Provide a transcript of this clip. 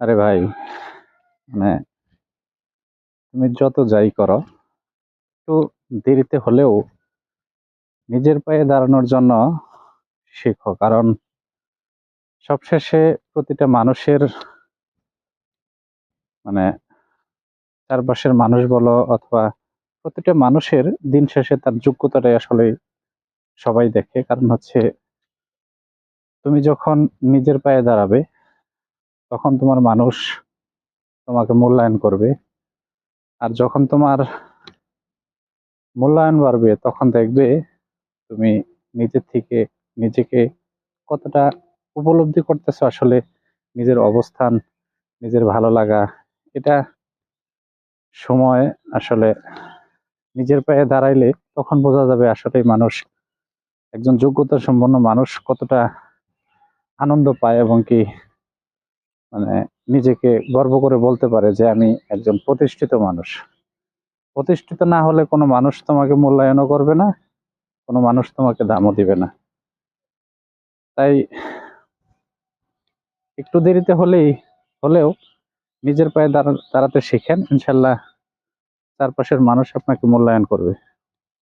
আরে ভাই মানে তুমি যত যাই করো, একটু দেরিতে হলেও নিজের পায়ে দাঁড়ানোর জন্য শেখো। কারণ সবশেষে প্রতিটা মানুষের মানে চারপাশের মানুষ বলো অথবা প্রতিটা মানুষের দিন শেষে তার যোগ্যতাটাই আসলে সবাই দেখে। কারণ হচ্ছে তুমি যখন নিজের পায়ে দাঁড়াবে তখন তোমার মানুষ তোমাকে মূল্যায়ন করবে। আর যখন তোমার মূল্যায়ন বাড়বে, তখন দেখবে তুমি নিজের থেকে, নিজেকে কতটা উপলব্ধি করতেছো আসলে নিজের অবস্থান, নিজের ভালো লাগা। এটা সময় আসলে নিজের পায়ে দাঁড়াইলে তখন বোঝা যাবে আসলে মানুষ, একজন যোগ্যতা সম্পন্ন মানুষ কতটা আনন্দ পায় এবং কি মানে নিজেকে গর্ব করে বলতে পারে যে আমি একজন প্রতিষ্ঠিত মানুষ। প্রতিষ্ঠিত না হলে কোনো মানুষ তোমাকে মূল্যায়নও করবে না, কোনো মানুষ তোমাকে দামও দিবে না। তাই একটু দেরিতে হলেই, হলেও নিজের পায়ে দাঁড়া- দাঁড়াতে শিখেন, ইনশাল্লাহ চারপাশের মানুষ আপনাকে মূল্যায়ন করবে।